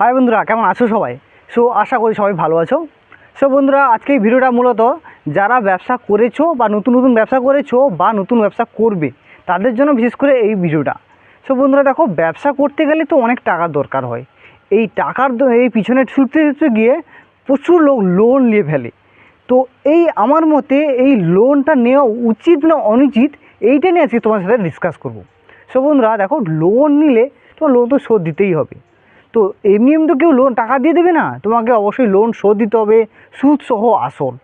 High বন্ধুরা, কেমন আছো সবাই? সো আশা করি সবাই ভালো আছো। সো বন্ধুরা, আজকে এই ভিডিওটা মূলত যারা ব্যবসা করেছ বা নতুন নতুন ব্যবসা করেছ বা নতুন ব্যবসা করবে, তাদের জন্য বিশেষ করে এই ভিডিওটা। সো বন্ধুরা, দেখো, ব্যবসা করতে গেলে তো অনেক টাকার দরকার হয়। এই টাকার এই পিছনে ছুটতে ছুটতে গিয়ে প্রচুর লোক লোন নিয়ে ফেলে। তো এই আমার মতে এই লোনটা নেওয়া উচিত না অনুচিত, এইটা নিয়ে আজকে তোমার সাথে ডিসকাস করব। সো বন্ধুরা, দেখো লোন নিলে তোমার লোন তো শোধ দিতেই হবে। তো এমনি এমনি তো কেউ লোন টাকা দিয়ে দেবে না। তোমাকে অবশ্যই লোন শোধ দিতে হবে সুদ সহ আসল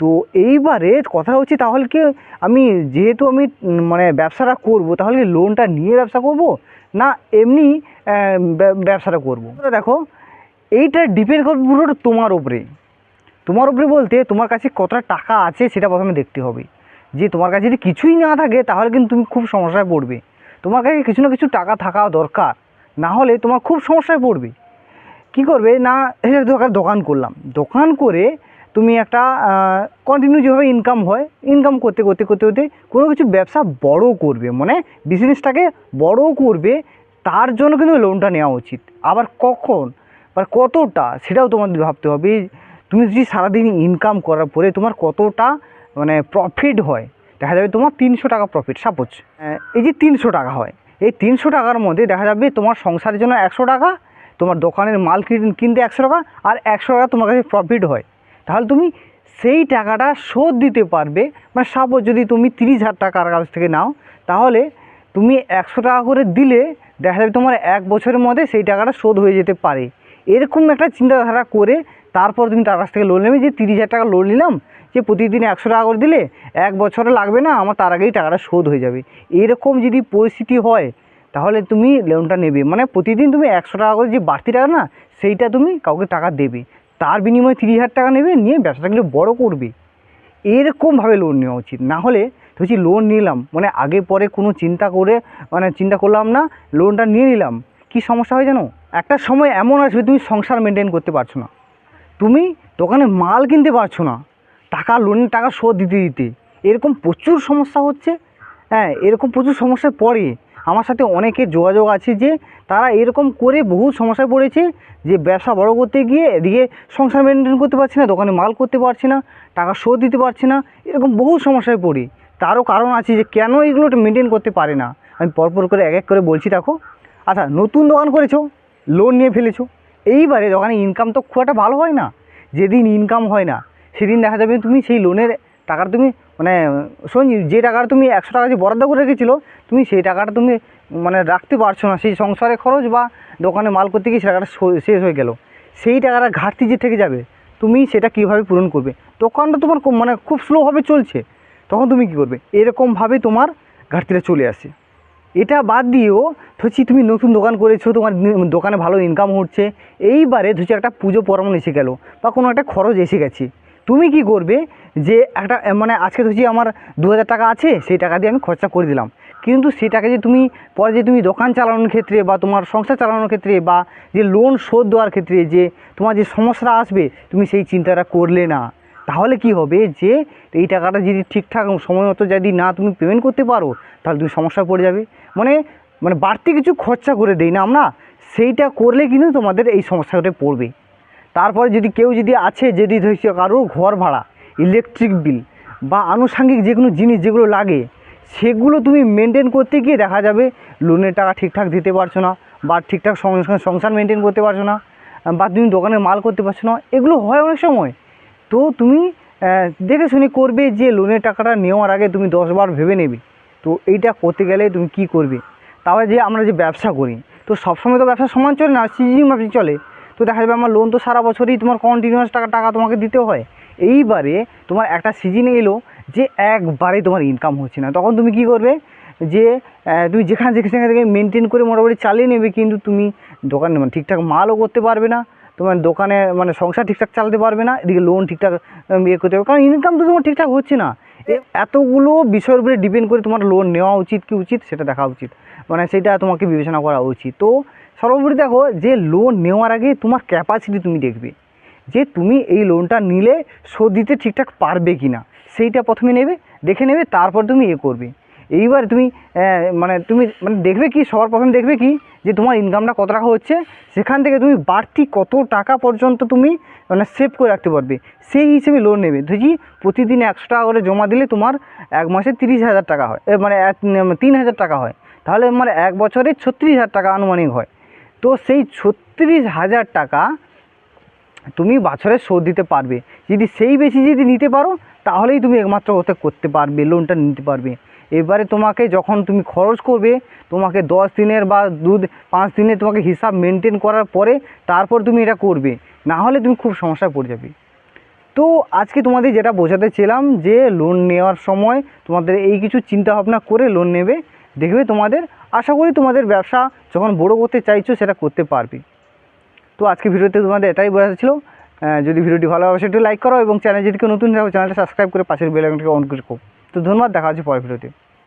তো এইবারে কথা হচ্ছে তাহলে কি আমি যেহেতু আমি মানে ব্যবসাটা করব, তাহলে কি লোনটা নিয়ে ব্যবসা করব? না, এমনি ব্যবসাটা করব। দেখো, এইটা ডিপেন্ড করবে পুরোটা তোমার উপরে। তোমার উপরে বলতে তোমার কাছে কতটা টাকা আছে সেটা প্রথমে দেখতে হবে। যে তোমার কাছে যদি কিছুই না থাকে, তাহলে কিন্তু তুমি খুব সমস্যায় পড়বে। তোমার কাছে কিছু না কিছু টাকা থাকা দরকার। না হলে তোমার খুব সমস্যায় পড়বে। কি করবে? না দোকান করলাম। দোকান করে তুমি একটা কন্টিনিউ যেভাবে ইনকাম হয় ইনকাম করতে করতে করতে করতে কোনো কিছু ব্যবসা বড় করবে। মানে বিজনেসটাকে বড় করবে, তার জন্য কিন্তু লোনটা নেওয়া উচিত। আবার কখন? বা কতটা? সেটাও তোমাদের ভাবতে হবে। তুমি যদি সারাদিন ইনকাম করার পরে তোমার কতটা মানে প্রফিট হয়? দেখা যাবে তোমার তিনশো টাকা প্রফিট সাপোজ এই যে তিনশো টাকা হয় এই তিনশো টাকার মধ্যে দেখা যাবে তোমার সংসারের জন্য একশো টাকা, তোমার দোকানের মাল কিন- কিনতে একশো টাকা আর একশো টাকা তোমার কাছে প্রফিট হয়। তাহলে তুমি সেই টাকাটা শোধ দিতে পারবে মানে সাপোজ যদি তুমি তিরিশ হাজার টাকার কাছ থেকে নাও, তাহলে তুমি একশো টাকা করে দিলে দেখা যাবে তোমার এক বছরের মধ্যে সেই টাকাটা শোধ হয়ে যেতে পারে। এরকম একটা চিন্তাধারা করে তারপর তুমি তার কাছ থেকে লোন নেবে যে তিরিশ হাজার টাকা লোন নিলাম যে প্রতিদিন একশো টাকা করে দিলে এক বছরে লাগবে না, আমার তার আগেই টাকাটা শোধ হয়ে যাবে। এরকম যদি পরিস্থিতি হয়, তাহলে তুমি লোনটা নেবে। মানে প্রতিদিন তুমি একশো টাকা করে যে বাড়তি টাকা না, সেইটা তুমি কাউকে টাকা দেবে। তার বিনিময়ে তিরিশ হাজার টাকা নেবে, নিয়ে ব্যবসাটাকে বড় করবে। এরকমভাবে লোন নেওয়া উচিত। না হলে ধরছি লোন নিলাম মানে আগে পরে কোনো চিন্তা করে মানে চিন্তা করলাম না লোনটা নিয়ে নিলাম। কি সমস্যা হয় জানো? একটা সময় এমন আসবে তুমি সংসার মেনটেন করতে পারছ না। তুমি দোকানে মাল কিনতে পারছ না। টাকা লোনের টাকা শোধ দিতে দিতে। এরকম প্রচুর সমস্যা হচ্ছে। হ্যাঁ এরকম প্রচুর সমস্যায় পড়ে আমার সাথে অনেকের যোগাযোগ আছে যে তারা এরকম করে বহু সমস্যায় পড়েছে যে ব্যবসা বড় করতে গিয়ে এদিকে সংসার মেনটেন করতে পারছি না, দোকানে মাল করতে পারছি না, টাকা শোধ দিতে পারছি না, এরকম বহু সমস্যায় পড়ি। তারও কারণ আছে যে কেন এগুলো মেনটেন করতে পারে না। আমি পরপর করে এক এক করে বলছি, দেখো। আচ্ছা নতুন দোকান করেছ লোন নিয়ে ফেলেছো। এইবারে দোকানে ইনকাম তো খুব একটা ভালো হয় না। যেদিন ইনকাম হয় না সেদিন দেখা যাবে তুমি সেই লোনের টাকাটা তুমি মানে শোন, যে টাকাটা তুমি একশো টাকা যে বরাদ্দ করে রেখেছিলো, তুমি সেই টাকাটা তুমি মানে রাখতে পারছ না। সেই সংসারে খরচ বা দোকানে মাল করতে গিয়ে সে টাকাটা শেষ হয়ে গেল। সেই টাকাটা ঘাটতি যে থেকে যাবে, তুমি সেটা কীভাবে পূরণ করবে? দোকানটা তোমার মানে খুব স্লোভাবে চলছে। তখন তুমি কী করবে? এরকমভাবে তোমার ঘাটতিটা চলে আসে। এটা বাদ দিয়েও ধরছি তুমি নতুন দোকান করেছ, তোমার দোকানে ভালো ইনকাম হচ্ছে। এইবারে ধরছি একটা পুজো পরমন এসে গেল বা কোনো একটা খরচ এসে গেছে। তুমি কি করবে যে একটা মানে আজকে ধরছি আমার দু হাজার টাকা আছে, সেই টাকা দিয়ে আমি খরচা করে দিলাম। কিন্তু সেই টাকা যে তুমি, পরে যে তুমি দোকান চালানোর ক্ষেত্রে বা তোমার সংসার চালানোর ক্ষেত্রে বা যে লোন শোধ দেওয়ার ক্ষেত্রে যে তোমার যে সমস্যাটা আসবে, তুমি সেই চিন্তাটা করলে না। তাহলে কি হবে যে, এই টাকাটা যদি ঠিকঠাক সময় মতো যদি না তুমি পেমেন্ট করতে পারো, তাহলে তুমি সমস্যায় পড়ে যাবে। মানে মানে বাড়তি কিছু খরচা করে দেই না আমরা, সেইটা করলে কিন্তু তোমাদের এই সমস্যাটা পড়বে। তারপরে যদি কেউ যদি আছে যদি ধরছি কারও ঘর ভাড়া ইলেকট্রিক বিল বা আনুষাঙ্গিক যে কোনো জিনিস যেগুলো লাগে, সেগুলো তুমি মেনটেন করতে গিয়ে দেখা যাবে লোনের টাকা ঠিকঠাক দিতে পারছ না বা ঠিকঠাক সংসার মেনটেন করতে পারছ না, বা তুমি দোকানে মাল করতে পারছ না, এগুলো হয় অনেক সময়। তো তুমি দেখে শুনে করবে যে লোনের টাকাটা নেওয়ার আগে তুমি দশবার ভেবে নেবে। তো এইটা করতে গেলে তুমি কি করবে? তাহলে যে আমরা যে ব্যবসা করি, তো সবসময় তো ব্যবসা সমান চলে না সিজন মাফিক চলে। তো দেখা যাবে আমার লোন তো সারা বছরই তোমার কন্টিনিউয়াস টাকা টাকা তোমাকে দিতে হয়। এইবারে তোমার একটা সিজন এলো যে একবারে তোমার ইনকাম হচ্ছে না। তখন তুমি কি করবে? যে তুমি যেখানে যেখানে থেকে মেনটেন করে মোটামুটি চালিয়ে নেবে, কিন্তু তুমি দোকানে মানে ঠিকঠাক মালও করতে পারবে না। তোমার দোকানে মানে সংসার ঠিকঠাক চালাতে পারবে না। এদিকে লোন ঠিকঠাক ইয়ে করতে পারবে কারণ ইনকাম তো তোমার ঠিকঠাক হচ্ছে না। এতগুলো বিষয়ের উপরে ডিপেন্ড করে তোমার লোন নেওয়া উচিত কি উচিত সেটা দেখা উচিত। মানে সেটা তোমাকে বিবেচনা করা উচিত। তো সর্বোপরি দেখো যে লোন নেওয়ার আগে তোমার ক্যাপাসিটি তুমি দেখবে। যে তুমি এই লোনটা নিলে শোধ দিতে ঠিকঠাক পারবে কি না সেইটা প্রথমে নেবে, দেখে নেবে, তারপর তুমি এ করবে। এইবার তুমি মানে তুমি মানে দেখবে কি, সবার প্রথমে দেখবে কি, যে তোমার ইনকামটা কত টাকা হচ্ছে, সেখান থেকে তুমি বাড়তি কত টাকা পর্যন্ত তুমি মানে সেভ করে রাখতে পারবে। সেই হিসেবে লোন নেবে। ধরি প্রতিদিন একশো টাকা করে জমা দিলে তোমার এক মাসে তিরিশ হাজার টাকা হয় মানে এক তিন হাজার টাকা হয়। তাহলে মানে এক বছরে ছত্রিশ হাজার টাকা আনুমানিক হয়। তো সেই ছত্রিশ হাজার টাকা তুমি বছরে শোধ দিতে পারবে। যদি সেই বেশি যদি নিতে পারো তাহলেই তুমি একমাত্র ওতে করতে পারবে লোনটা নিতে পারবে। এবারে তোমাকে যখন তুমি খরচ করবে, তোমাকে দশ দিনের বা দু, পাঁচ দিনের তোমাকে হিসাব মেনটেন করার পরে তারপর তুমি এটা করবে। না হলে তুমি খুব সমস্যায় পড়ে যাবে। তো আজকে তোমাদের যেটা বোঝাতে ছিলাম যে লোন নেওয়ার সময় তোমাদের এই কিছু চিন্তা ভাবনা করে লোন নেবে, দেখবে তোমাদের, আশা করি তোমাদের ব্যবসা যখন বড় করতে চাইছো সেটা করতে পারবে। তো আজকে ভিডিওতে তোমাদের এটাই বোঝাতে ছিল। যদি ভিডিওটি ভালো হবে, সেটি লাইক করো এবং চ্যানেল যদি কেউ নতুন থাকো চ্যানেলটা সাবস্ক্রাইব করে পাশের বেল অন করে রাখো। তো ধন্যবাদ, দেখা হচ্ছে পরের ভিডিওতে।